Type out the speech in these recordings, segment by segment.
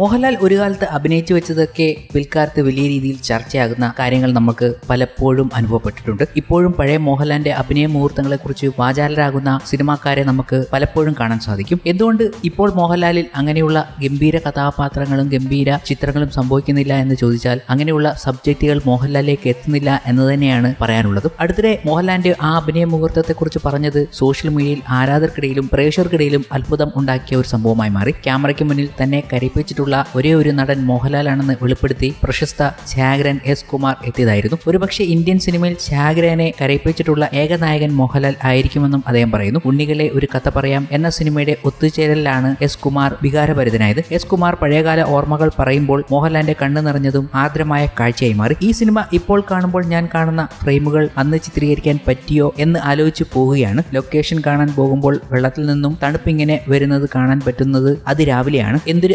മോഹൻലാൽ ഒരു കാലത്ത് അഭിനയിച്ചു വെച്ചതൊക്കെ പിൽക്കാലത്ത് വലിയ രീതിയിൽ ചർച്ചയാകുന്ന കാര്യങ്ങൾ നമുക്ക് പലപ്പോഴും അനുഭവപ്പെട്ടിട്ടുണ്ട്. ഇപ്പോഴും പഴയ മോഹൻലാലിന്റെ അഭിനയ മുഹൂർത്തങ്ങളെക്കുറിച്ച് വാചാലരാകുന്ന സിനിമാക്കാരെ നമുക്ക് പലപ്പോഴും കാണാൻ സാധിക്കും. എന്തുകൊണ്ട് ഇപ്പോൾ മോഹൻലാലിൽ അങ്ങനെയുള്ള ഗംഭീര കഥാപാത്രങ്ങളും ഗംഭീര ചിത്രങ്ങളും സംഭവിക്കുന്നില്ല എന്ന് ചോദിച്ചാൽ അങ്ങനെയുള്ള സബ്ജക്റ്റുകൾ മോഹൻലാലിലേക്ക് എത്തുന്നില്ല എന്ന് തന്നെയാണ് പറയാനുള്ളത്. അടുത്തിടെ മോഹൻലാലിന്റെ ആ അഭിനയ മുഹൂർത്തത്തെക്കുറിച്ച് പറഞ്ഞത് സോഷ്യൽ മീഡിയയിൽ ആരാധകർക്കിടയിലും പ്രേക്ഷകർക്കിടയിലും അത്ഭുതം ഉണ്ടാക്കിയ ഒരു സംഭവമായി മാറി. ക്യാമറയ്ക്ക് മുന്നിൽ തന്നെ കരയിപ്പിച്ചിട്ടുള്ള ഒരേ ഒരു നടൻ മോഹൻലാലാണെന്ന് വെളിപ്പെടുത്തി പ്രശസ്ത ഛാഗ്രൻ എസ് കുമാർ എത്തിയതായിരുന്നു. ഒരുപക്ഷെ ഇന്ത്യൻ സിനിമയിൽ ഛാഗ്രനെ കരയിപ്പിച്ചിട്ടുള്ള ഏക നായകൻ മോഹൻലാൽ ആയിരിക്കുമെന്നും അദ്ദേഹം പറയുന്നു. ഉണ്ണികളെ ഒരു കഥ പറയാം എന്ന സിനിമയുടെ ഒത്തുചേരലിലാണ് എസ് കുമാർ വികാരഭരിതനായത്. എസ് കുമാർ പഴയകാല ഓർമ്മകൾ പറയുമ്പോൾ മോഹൻലാലിന്റെ കണ്ണു നിറഞ്ഞതും ആർദ്രമായ കാഴ്ചയായി മാറി. ഈ സിനിമ ഇപ്പോൾ കാണുമ്പോൾ ഞാൻ കാണുന്ന ഫ്രെയിമുകൾ അന്ന് ചിത്രീകരിക്കാൻ പറ്റിയോ എന്ന് ആലോചിച്ച് പോവുകയാണ്. ലൊക്കേഷൻ കാണാൻ പോകുമ്പോൾ വെള്ളത്തിൽ നിന്നും തണുപ്പിങ്ങനെ വരുന്നത് കാണാൻ പറ്റുന്നത് അതിരാവിലെയാണ്. എന്തൊരു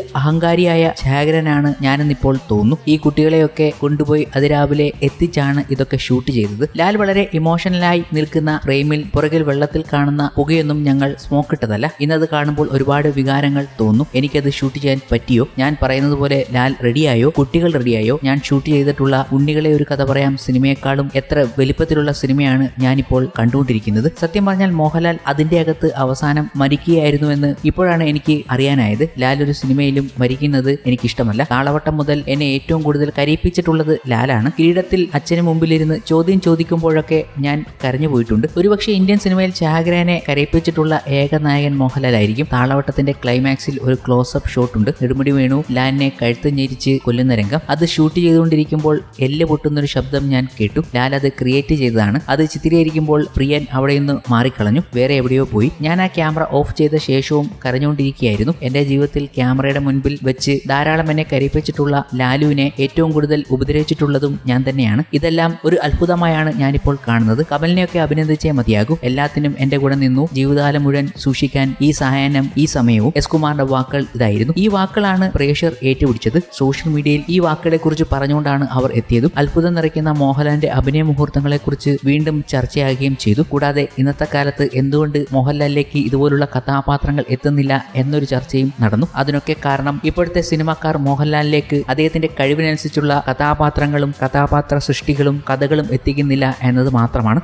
അഹങ്കാരിയായ ഛാഗ്രനാണ് ഞാനെന്നിപ്പോൾ തോന്നുന്നു. ഈ കുട്ടികളെയൊക്കെ കൊണ്ടുപോയി അതിരാവിലെ എത്തിച്ചാണ് ഇതൊക്കെ ഷൂട്ട് ചെയ്തത്. ലാൽ വളരെ ഇമോഷണലായി നിൽക്കുന്ന ഫ്രെയിമിൽ പുറകിൽ വെള്ളത്തിൽ കാണുന്ന പുകയൊന്നും ഞങ്ങൾ സ്മോക്ക് ഇട്ടതല്ല ഇന്നത് കാണുമ്പോൾ ഒരുപാട് വികാരങ്ങൾ തോന്നും. എനിക്കത് ഷൂട്ട് ചെയ്യാൻ പറ്റിയോ? ഞാൻ പറയുന്നത് പോലെ ലാൽ റെഡിയായോ? കുട്ടികൾ റെഡിയായോ? ഞാൻ ഷൂട്ട് ചെയ്തിട്ടുള്ള ഉണ്ണികളെ ഒരു കഥ പറയാം. സിനിമയെക്കാളും എത്ര വലിപ്പത്തിലുള്ള സിനിമയാണ് ഞാനിപ്പോൾ കണ്ടുകൊണ്ടിരിക്കുന്നത്. സത്യം പറഞ്ഞാൽ മോഹൻലാൽ അതിന്റെ അകത്ത് അവസാനം മരിക്കുകയായിരുന്നുവെന്ന് ഇപ്പോഴാണ് എനിക്ക് അറിയാനായത്. ലാൽ ഒരു സിനിമയിലും മരിക്കുന്നത് എനിക്കിഷ്ടമല്ല. കാളവട്ടം മുതൽ എന്നെ ഏറ്റവും കൂടുതൽ കരയിപ്പിച്ചിട്ടുള്ളത് ലാലാണ്. കിരീടത്തിൽ അച്ഛന് മുമ്പിലിരുന്ന് ചോദ്യം ചോദിക്കുമ്പോഴൊക്കെ ഞാൻ കരഞ്ഞു പോയിട്ടുണ്ട്. ഒരുപക്ഷെ ഇന്ത്യൻ സിനിമയിൽ ചാഗ്രനെ കരയിപ്പിച്ചിട്ടുള്ള ഏക നായകൻ മോഹൻലാലായിരിക്കും. താളവട്ടത്തിന്റെ ക്ലൈമാക്സിൽ ഒരു ക്ലോസപ്പ് ഷോട്ട് ഉണ്ട് നെടുമുടി വേണു ലാലിനെ കഴുത്ത് ഞെരിച്ച് കൊല്ലുന്ന രംഗം. അത് ഷൂട്ട് ചെയ്തുകൊണ്ടിരിക്കുമ്പോൾ എല്ല് പൊട്ടുന്നൊരു ശബ്ദം ഞാൻ കേട്ടു. ലാൽ അത് ക്രിയേറ്റ് ചെയ്തതാണ്. അത് ചിത്രീകരിക്കുമ്പോൾ പ്രിയൻ അവിടെ നിന്ന് മാറിക്കളഞ്ഞു. വേറെ എവിടെയോ പോയി. ഞാൻ ആ ക്യാമറ ഓഫ് ചെയ്ത ശേഷവും കരഞ്ഞുകൊണ്ടിരിക്കുകയായിരുന്നു. എന്റെ ജീവിതത്തിൽ ക്യാമറയുടെ മുൻപിൽ വെച്ച് ധാരാളം എന്നെ കരയിപ്പിച്ചിട്ടുള്ള ലാലുവിനെ ഏറ്റവും കൂടുതൽ ഉപദ്രവിച്ചിട്ടുള്ളതും ഞാൻ തന്നെയാണ്. ഇതെല്ലാം ഒരു അത്ഭുതമായാണ് ഞാനിപ്പോൾ കാണുന്നത്. കമലിനെയൊക്കെ അഭിനന്ദിച്ചേ മതിയാകും. എല്ലാത്തിനും എന്റെ കൂടെ നിന്നു. ജീവിതകാലം മുഴുവൻ സൂക്ഷിക്കാൻ ഈ സഹായനം ഈ സമയവും എസ് കുമാറിന്റെ വാക്കുകൾ ഇതായിരുന്നു. ഈ വാക്കുകളാണ് പ്രേക്ഷകർ ഏറ്റുപിടിച്ചത്. സോഷ്യൽ മീഡിയയിൽ ഈ വാക്കുകളെ കുറിച്ച് പറഞ്ഞുകൊണ്ടാണ് അവർ എത്തിയതും. അത്ഭുതം നിറയ്ക്കുന്ന മോഹൻലാലിന്റെ അഭിനയ മുഹൂർത്തങ്ങളെ കുറിച്ച് വീണ്ടും ചർച്ചയാകുകയും ചെയ്തു. കൂടാതെ ഇന്നത്തെ കാലത്ത് എന്തുകൊണ്ട് മോഹൻലാലിലേക്ക് ഇതുപോലുള്ള കഥാപാത്രങ്ങൾ എത്തുന്നില്ല എന്നൊരു ചർച്ചയും നടന്നു. അതിനൊക്കെ കാരണം ഇപ്പോഴത്തെ സിനിമാക്കാർ മോഹൻലാലിലേക്ക് അദ്ദേഹത്തിന്റെ കഴിവിനനുസരിച്ചുള്ള കഥാപാത്രങ്ങളും കഥാപാത്ര സൃഷ്ടികളും കഥകളും എത്തിക്കുന്നില്ല എന്നത് മാത്രമാണ്.